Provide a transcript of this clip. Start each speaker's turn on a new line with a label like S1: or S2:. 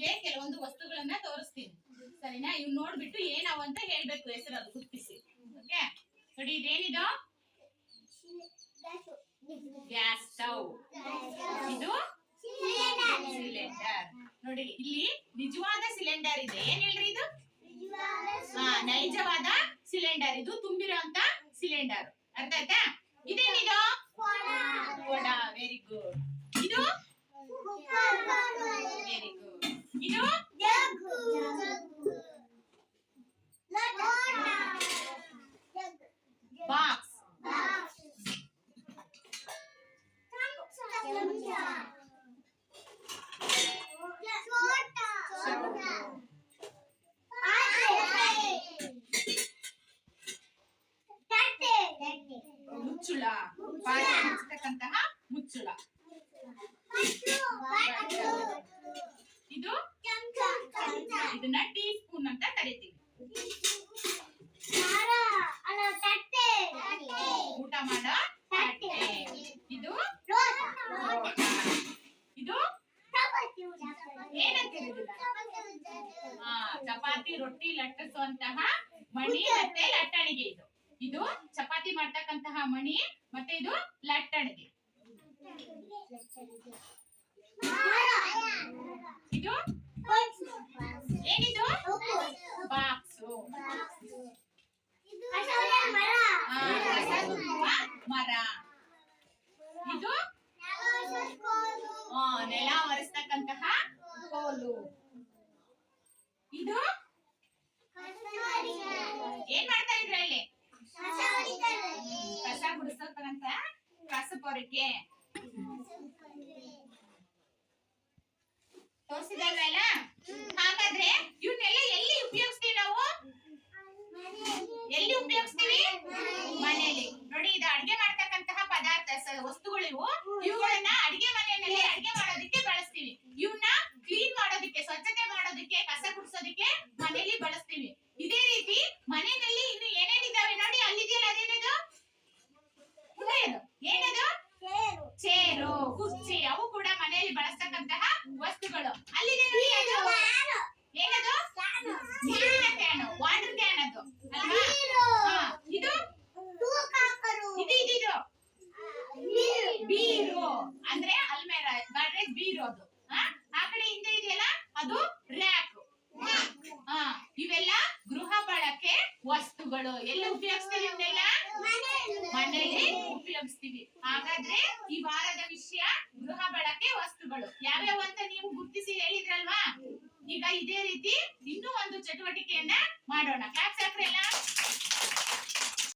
S1: ನಿಮ್ಗೆ ಕೆಲವೊಂದು ವಸ್ತುಗಳನ್ನ ತೋರಿಸ್ತೀನಿ. ಸರಿನಾ? ಇವ್ ನೋಡ್ಬಿಟ್ಟು ಏನಾವ ಅಂತ ಹೇಳ್ಬೇಕು ಹೆಸರು ಅದು ಗುರುತಿಸಿ. ಓಕೆ? ನೋಡಿ, ಇದೇನಿದು? Gas stove.
S2: ಇದು ಸಿಲಿಂಡರ್.
S1: ನೋಡಿ, ಇಲ್ಲಿ ನಿಜವಾದ ಸಿಲಿಂಡರ್ ಇದೆ. ಏನ್ ಹೇಳ್ರಿ ಇದು?
S2: ನೈಜವಾದ
S1: ಸಿಲಿಂಡರ್. ಇದು ತುಂಬಿರೋ ಸಿಲಿಂಡರ್. ಅರ್ಥ ಆಯ್ತಾ? ಇದೇನು ಗುಡ್ ಇದು ಬಾಕ್ಸ್ ಮುಚ್ಚುಳ
S2: ಪಾತ್ರೆ
S1: ಮುಚ್ಚತಕ್ಕಂತಹ ಮುಚ್ಚುಳ ಚಪಾತಿ ರೊಟ್ಟಿ ಲಟ್ಟಿಸುವಂತಹ ಮಣಿ ಮತ್ತೆ ಲಟ್ಟಣಿಗೆ ಇದು. ಇದು ಚಪಾತಿ ಮಾಡ್ತಕ್ಕಂತಹ ಮಣಿ ಮತ್ತೆ ಇದು ಲಟ್ಟಣಿಗೆ. ಇದು ಏನಿದು? ಬಾಕ್ಸ್. ಮರ. ಇದು? ನೆಲ ಒರೆಸ್ತಕ್ಕಂತಹ
S2: ಕೋಲು.
S1: ಇದು? ಕಸ ಪೊರಕೆ ತೋರಿಸಿದಲ್ವಲ್ಲ ಹಾಗಾದ್ರೆ ಇವನ್ನೆಲ್ಲ ಎಲ್ಲಿ ಉಪಯೋಗಿಸ್ತೀವಿ ನಾವು
S2: ಎಲ್ಲಿ ಉಪಯೋಗಿಸ್ತೀವಿ ಮನೆಯಲ್ಲಿ
S1: ನೋಡಿ ಇದು ಅಡಿಗೆ ಮಾಡ್ತಕ್ಕಂತಹ ಪದಾರ್ಥ ಸ- ವಸ್ತುಗಳು ಇವು ಇವುಗಳನ್ನ ಅಡಿಗೆ ಮನೆಯಲ್ಲಿ ಅಡಿಗೆ ಮಾಡೋದಕ್ಕೆ ಬಳಸ್ತೀವಿ ಇವನ್ನ ಕ್ಲೀನ್ ಮಾಡೋದಕ್ಕೆ ಸ್ವಚ್ಛತೆ ಮಾಡೋದಕ್ಕೆ ಕಸ ಗುಡಿಸೋದಕ್ಕೆ ಮನೆಯಲ್ಲಿ ಬಳಸ್ತೀವಿ ಇದೇ ರೀತಿ ಮನೆಯಲ್ಲಿ ಇನ್ನು ಏನೇನಿದಾವೆ ನೋಡಿ ಅಲ್ಲಿದೆಯಲ್ಲ ಅದೇನದು ಮುಂದೆ ಅದು. ಏನದು ಚೇರು ಕುರ್ಚಿ ಅವು ಕೂಡ ಮನೆಯಲ್ಲಿ ಬಳಸ್ತಕ್ಕಂತಹ ವಸ್ತುಗಳು ಅಲ್ಲಿದೆ ನೋಡಿ ಅದು ಏನದು
S3: ನೀರಿನ ಕ್ಯಾನ್
S1: ವಾಟರ್ ಕ್ಯಾನ್ ಅದು ಅಲ್ವಾ ಹಾ, ಇದು
S2: ಇದು
S1: ಇದು ಇದು
S2: ಬೀರು
S1: ಅಂದ್ರೆ ಅಲ್ಮೇರ ಅದು ಆ? ಕಡೆ ಹಿಂದೆ ಇದೆಯಲ್ಲ? ಅದು ರ್ಯಾಕ್ ಹಾ. ಇವೆಲ್ಲ ಗೃಹ ಬಳಕೆ ವಸ್ತುಗಳು. ಎಲ್ಲ ಉಪಯೋಗಿಸ್ತೀವಿ
S2: ಮನೆಯಲ್ಲಿ
S1: ಉಪಯೋಗಿಸ್ತೀವಿ. ಹಾಗಾದ್ರೆ ಈ ವಾರದ ವಿಷಯ ಗೃಹ ಬಳಕೆ ವಸ್ತುಗಳು. ಯಾವ್ಯಾವ ಅಂತ ನೀವು ಗುರುತಿಸಿ ಹೇಳಿದ್ರಲ್ವಾ? ಈಗ ಇದೇ ರೀತಿ ಇನ್ನೂ ಒಂದು ಚಟುವಟಿಕೆಯನ್ನ ಮಾಡೋಣ. ಕ್ಲಾಸ್